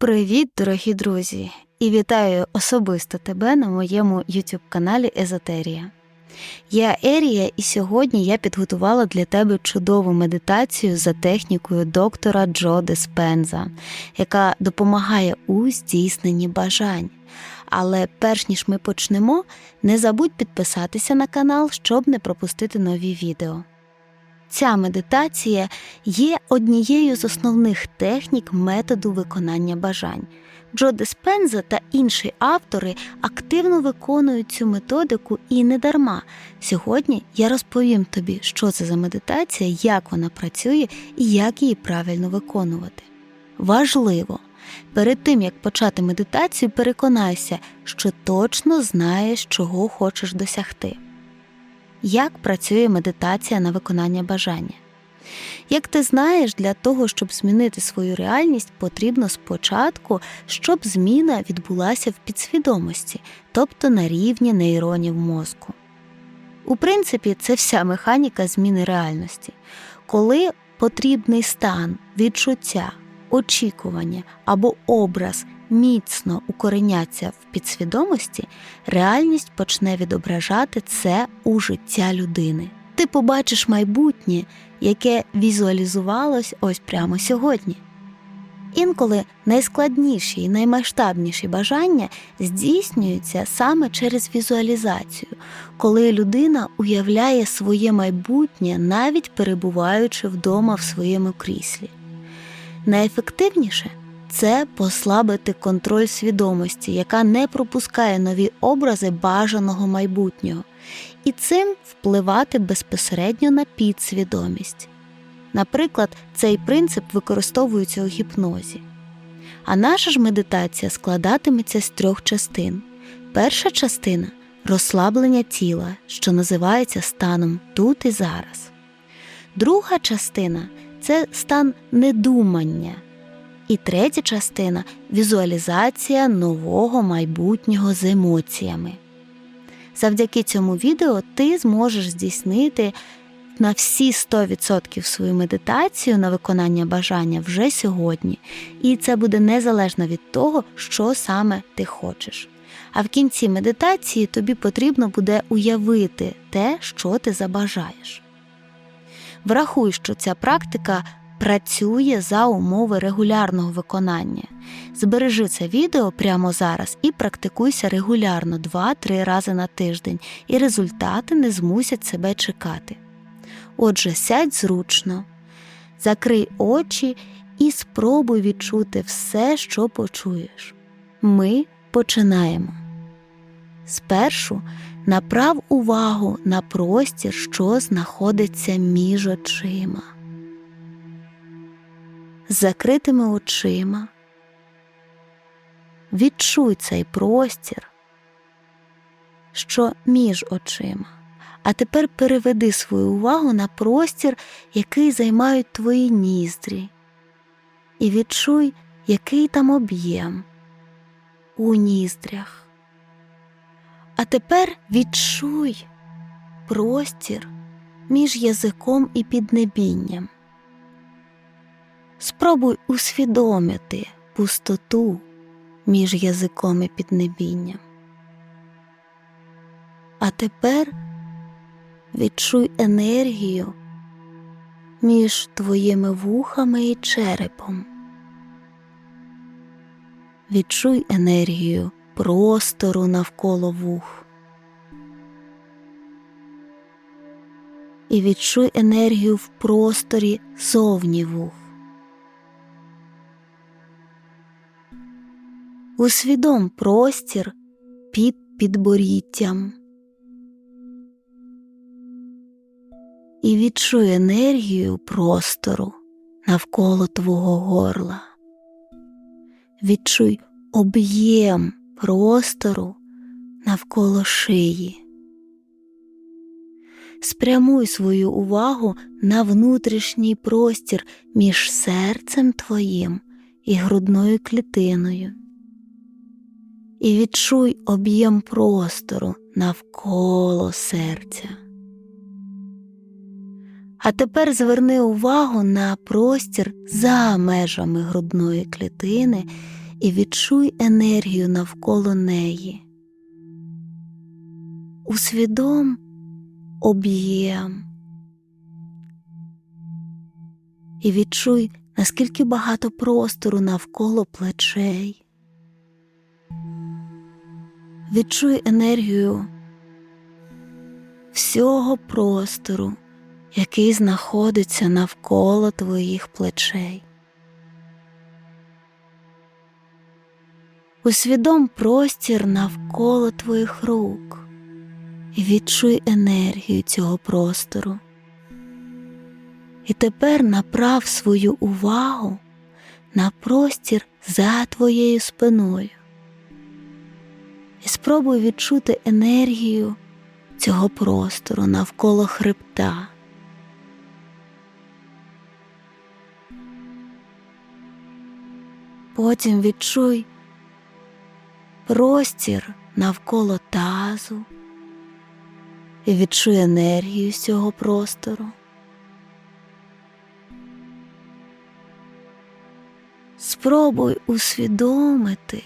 Привіт, дорогі друзі! І вітаю особисто тебе на моєму YouTube каналі Езотерія. Я Ерія, і сьогодні я підготувала для тебе чудову медитацію за технікою доктора Джо Диспенза, яка допомагає у здійсненні бажань. Але перш ніж ми почнемо, не забудь підписатися на канал, щоб не пропустити нові відео. Ця медитація є однією з основних технік методу виконання бажань. Джо Диспенза та інші автори активно виконують цю методику і не дарма. Сьогодні я розповім тобі, що це за медитація, як вона працює і як її правильно виконувати. Важливо, перед тим як почати медитацію, переконайся, що точно знаєш, чого хочеш досягти. Як працює медитація на виконання бажання? Як ти знаєш, для того, щоб змінити свою реальність, потрібно спочатку, щоб зміна відбулася в підсвідомості, тобто на рівні нейронів мозку. У принципі, це вся механіка зміни реальності. Коли потрібний стан, відчуття, очікування або образ міцно укореняться в підсвідомості, реальність почне відображати це у життя людини. Ти побачиш майбутнє, яке візуалізувалось ось прямо сьогодні. Інколи найскладніші і наймасштабніші бажання здійснюються саме через візуалізацію, коли людина уявляє своє майбутнє, навіть перебуваючи вдома в своєму кріслі. Найефективніше це послабити контроль свідомості, яка не пропускає нові образи бажаного майбутнього, і цим впливати безпосередньо на підсвідомість. Наприклад, цей принцип використовується у гіпнозі. А наша ж медитація складатиметься з трьох частин. Перша частина розслаблення тіла, що називається станом тут і зараз. Друга частина це стан недумання. І третя частина візуалізація нового майбутнього з емоціями. Завдяки цьому відео ти зможеш здійснити на всі 100% свою медитацію на виконання бажання вже сьогодні, і це буде незалежно від того, що саме ти хочеш. А в кінці медитації тобі потрібно буде уявити те, що ти забажаєш. Врахуй, що ця практика працює за умови регулярного виконання. Збережи це відео прямо зараз і практикуйся регулярно 2-3 рази на тиждень, і результати не змусять себе чекати. Отже, сядь зручно, закрий очі і спробуй відчути все, що почуєш. Ми починаємо. Спершу направ увагу на простір, що знаходиться між очима. З закритими очима. Відчуй цей простір, що між очима. А тепер переведи свою увагу на простір, який займають твої ніздрі, і відчуй, який там об'єм у ніздрях. А тепер відчуй простір між язиком і піднебінням. Спробуй усвідомити пустоту між язиком і піднебінням. А тепер відчуй енергію між твоїми вухами і черепом. Відчуй енергію простору навколо вух. І відчуй енергію в просторі зовні вух. Усвідом простір під підборіттям. І відчуй енергію простору навколо твого горла. Відчуй об'єм простору навколо шиї. Спрямуй свою увагу на внутрішній простір між серцем твоїм і грудною клітиною. І відчуй об'єм простору навколо серця. А тепер зверни увагу на простір за межами грудної клітини і відчуй енергію навколо неї. Усвідом об'єм і відчуй, наскільки багато простору навколо плечей. Відчуй енергію всього простору, який знаходиться навколо твоїх плечей. Усвідом простір навколо твоїх рук відчуй енергію цього простору. І тепер направ свою увагу на простір за твоєю спиною. І спробуй відчути енергію цього простору навколо хребта. Потім відчуй простір навколо тазу і відчуй енергію з цього простору. Спробуй усвідомити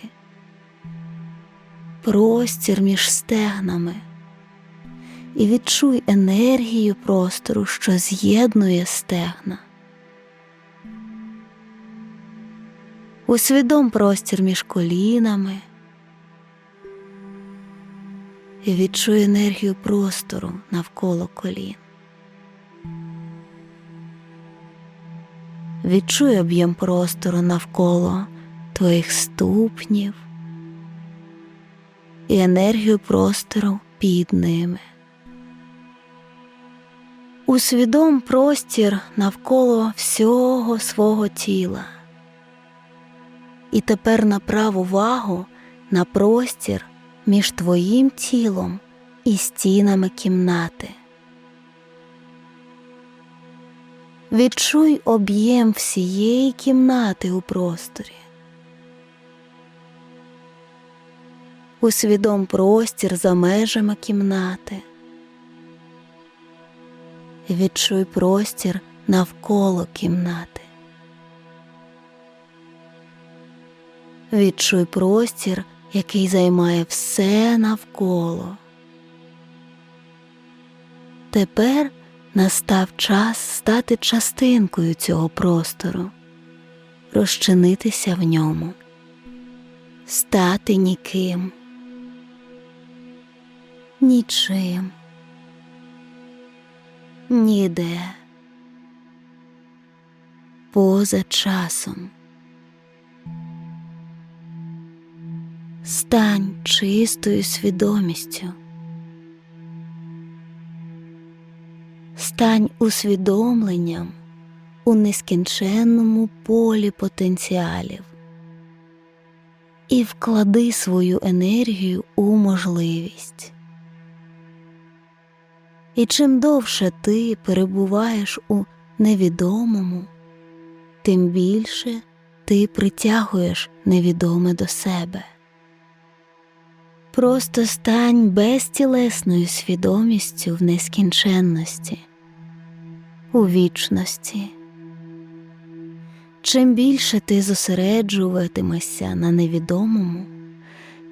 простір між стегнами і відчуй енергію простору, що з'єднує стегна. Усвідом простір між колінами і відчуй енергію простору навколо колін. Відчуй об'єм простору навколо твоїх ступнів і енергію простору під ними. Усвідом простір навколо всього свого тіла. І тепер направ увагу на простір між твоїм тілом і стінами кімнати. Відчуй об'єм всієї кімнати у просторі. Усвідом простір за межами кімнати. Відчуй простір навколо кімнати. Відчуй простір, який займає все навколо. Тепер настав час стати частинкою цього простору, розчинитися в ньому, стати ніким, нічим, ніде, поза часом. Стань чистою свідомістю. Стань усвідомленням у нескінченному полі потенціалів і вклади свою енергію у можливість. І чим довше ти перебуваєш у невідомому, тим більше ти притягуєш невідоме до себе. Просто стань безтілесною свідомістю в нескінченності, у вічності. Чим більше ти зосереджуватимешся на невідомому,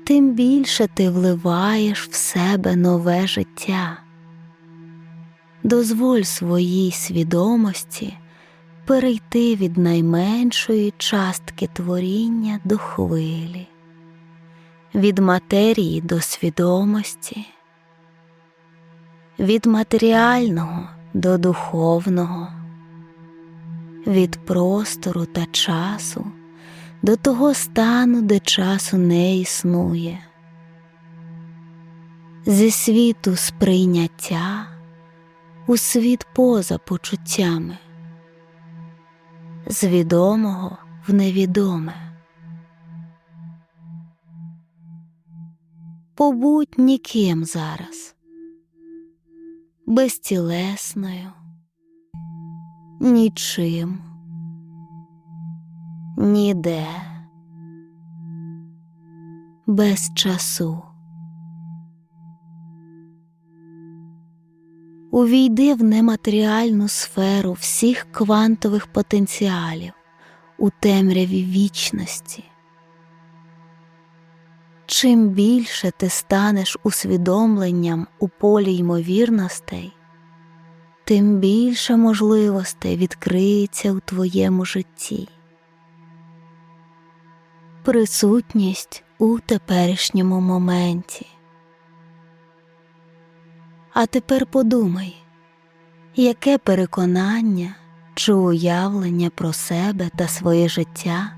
тим більше ти вливаєш в себе нове життя. Дозволь своїй свідомості перейти від найменшої частки творіння до хвилі від матерії до свідомості, від матеріального до духовного, від простору та часу до того стану, де часу не існує, зі світу сприйняття у світ поза почуттями, з відомого в невідоме. Побудь ніким зараз, безтілесною, нічим, ніде, без часу. Увійди в нематеріальну сферу всіх квантових потенціалів у темряві вічності Чим більше ти станеш усвідомленням у полі ймовірностей, тим більше можливостей відкриється у твоєму житті. Присутність у теперішньому моменті. А тепер подумай, яке переконання чи уявлення про себе та своє життя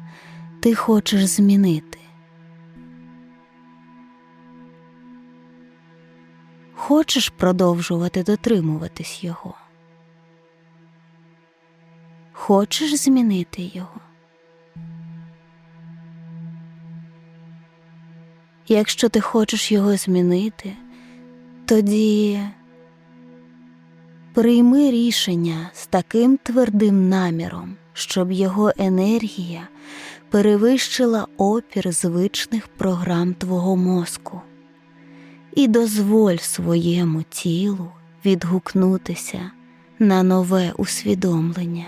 ти хочеш змінити? Хочеш продовжувати дотримуватись його? Хочеш змінити його? Якщо ти хочеш його змінити, тоді прийми рішення з таким твердим наміром, щоб його енергія перевищила опір звичних програм твого мозку, і дозволь своєму тілу відгукнутися на нове усвідомлення.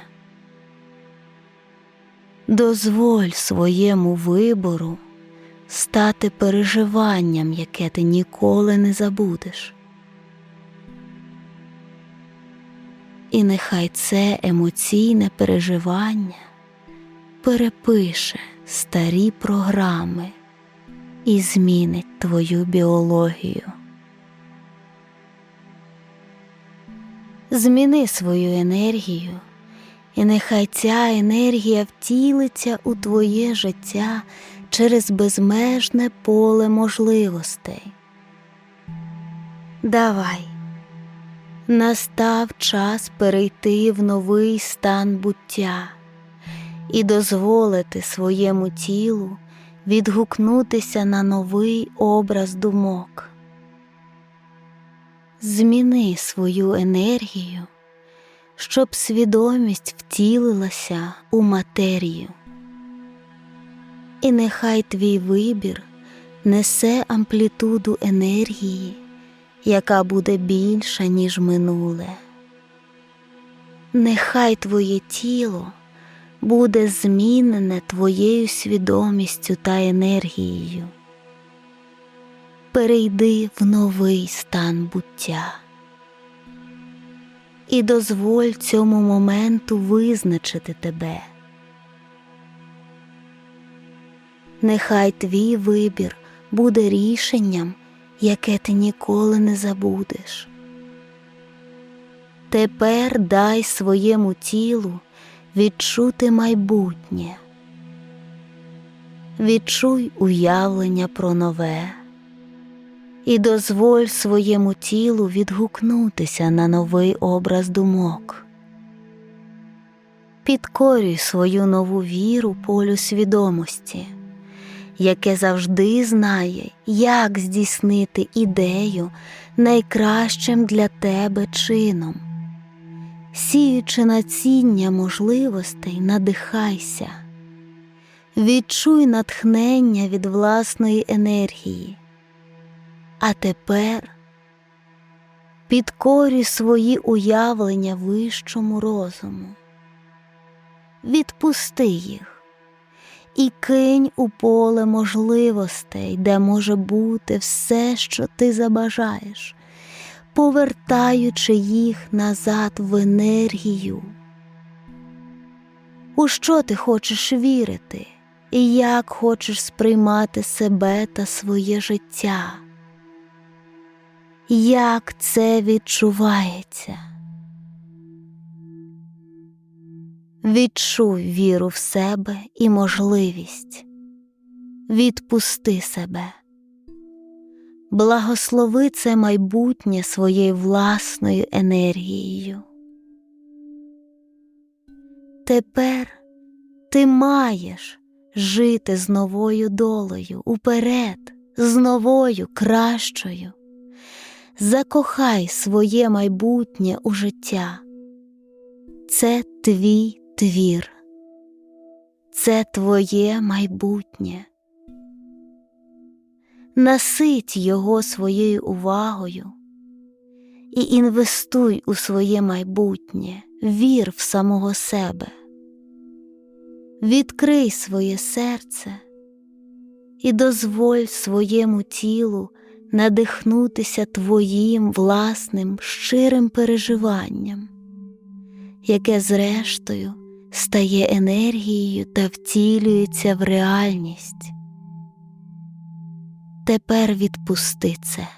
Дозволь своєму вибору стати переживанням, яке ти ніколи не забудеш. І нехай це емоційне переживання перепише старі програми і змінить твою біологію. Зміни свою енергію, і нехай ця енергія втілиться у твоє життя через безмежне поле можливостей. Давай. Настав час перейти в новий стан буття і дозволити своєму тілу відгукнутися на новий образ думок. Зміни свою енергію, щоб свідомість втілилася у матерію. І нехай твій вибір несе амплітуду енергії, яка буде більша, ніж минуле. Нехай твоє тіло буде змінене твоєю свідомістю та енергією. Перейди в новий стан буття і дозволь цьому моменту визначити тебе. Нехай твій вибір буде рішенням, яке ти ніколи не забудеш. Тепер дай своєму тілу відчути майбутнє, відчуй уявлення про нове і дозволь своєму тілу відгукнутися на новий образ думок. Підкорюй свою нову віру полю свідомості, яке завжди знає, як здійснити ідею найкращим для тебе чином. Сіючи націння можливостей, надихайся, відчуй натхнення від власної енергії. А тепер підкорюй свої уявлення вищому розуму, відпусти їх і кинь у поле можливостей, де може бути все, що ти забажаєш, повертаючи їх назад в енергію. У що ти хочеш вірити, і як хочеш сприймати себе та своє життя? Як це відчувається? Відчуй віру в себе і можливість, відпусти себе, благослови це майбутнє своєю власною енергією. Тепер ти маєш жити з новою долею уперед, з новою кращою. Закохай своє майбутнє у життя. Це твій твір, це твоє майбутнє. Насить його своєю увагою і інвестуй у своє майбутнє, вір в самого себе, відкрий своє серце і дозволь своєму тілу надихнутися твоїм власним щирим переживанням, яке зрештою стає енергією та втілюється в реальність. Тепер відпусти це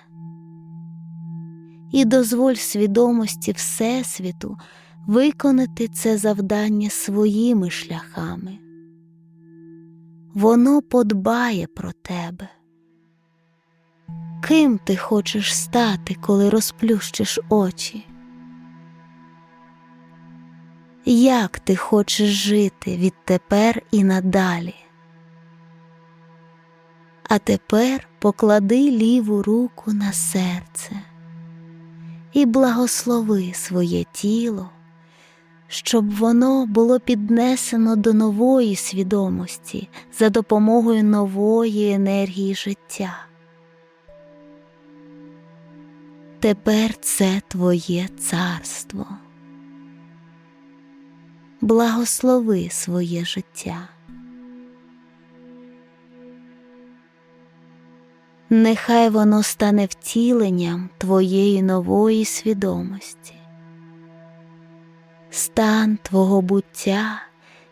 і дозволь свідомості Всесвіту виконати це завдання своїми шляхами. Воно подбає про тебе. Ким ти хочеш стати, коли розплющиш очі? Як ти хочеш жити відтепер і надалі? А тепер поклади ліву руку на серце і благослови своє тіло, щоб воно було піднесено до нової свідомості за допомогою нової енергії життя. Тепер це твоє царство. Благослови своє життя. Нехай воно стане втіленням твоєї нової свідомості. Стан твого буття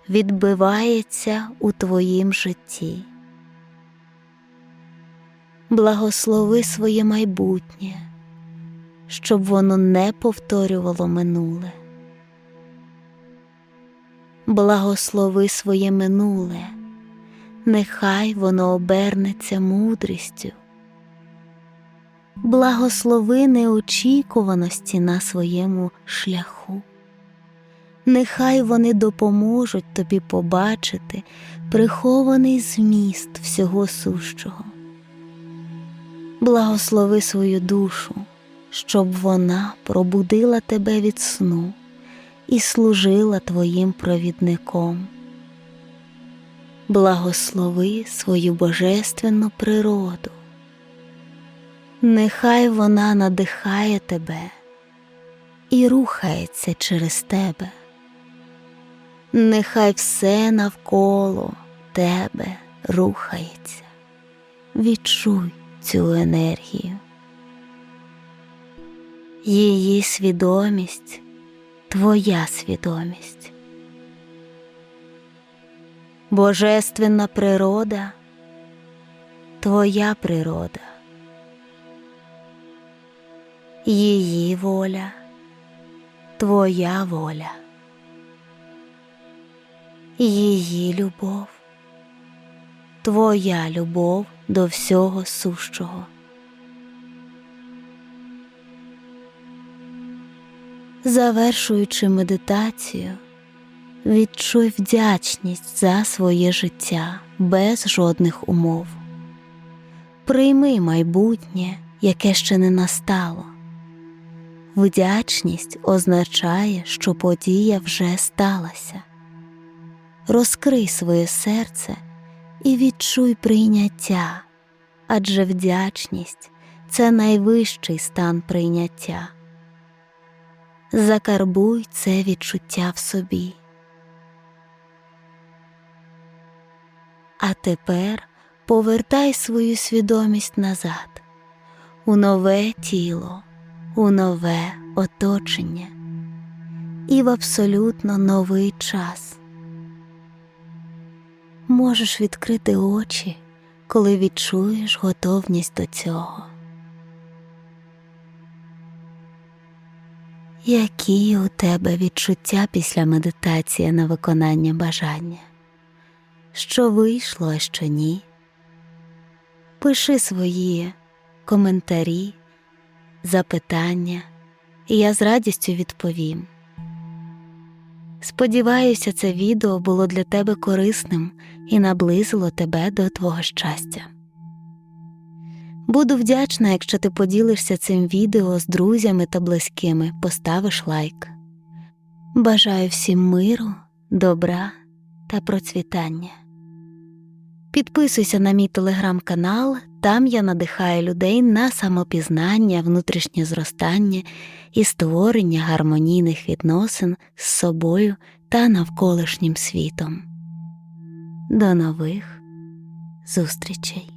відбивається у твоїм житті. Благослови своє майбутнє, щоб воно не повторювало минуле. Благослови своє минуле, нехай воно обернеться мудрістю благослови неочікуваності на своєму шляху. Нехай вони допоможуть тобі побачити прихований зміст всього сущого. Благослови свою душу, щоб вона пробудила тебе від сну і служила твоїм провідником. Благослови свою божественну природу, Нехай вона надихає тебе і рухається через тебе. Нехай все навколо тебе рухається. Відчуй цю енергію. Її свідомість твоя свідомість. Божественна природа твоя природа її воля, твоя воля, її любов, твоя любов до всього сущого. Завершуючи медитацію, відчуй вдячність за своє життя без жодних умов. Прийми майбутнє, яке ще не настало. Вдячність означає, що подія вже сталася. Розкрий своє серце і відчуй прийняття, адже вдячність це найвищий стан прийняття. Закарбуй це відчуття в собі. А тепер повертай свою свідомість назад у нове тіло у нове оточення і в абсолютно новий час. Можеш відкрити очі, коли відчуєш готовність до цього. Які у тебе відчуття після медитації на виконання бажання? Що вийшло, а що ні? Пиши свої коментарі запитання, і я з радістю відповім. Сподіваюся, це відео було для тебе корисним і наблизило тебе до твого щастя. Буду вдячна, якщо ти поділишся цим відео з друзями та близькими, поставиш лайк. Бажаю всім миру, добра та процвітання. Підписуйся на мій телеграм-канал, там я надихаю людей на самопізнання, внутрішнє зростання і створення гармонійних відносин з собою та навколишнім світом. До нових зустрічей!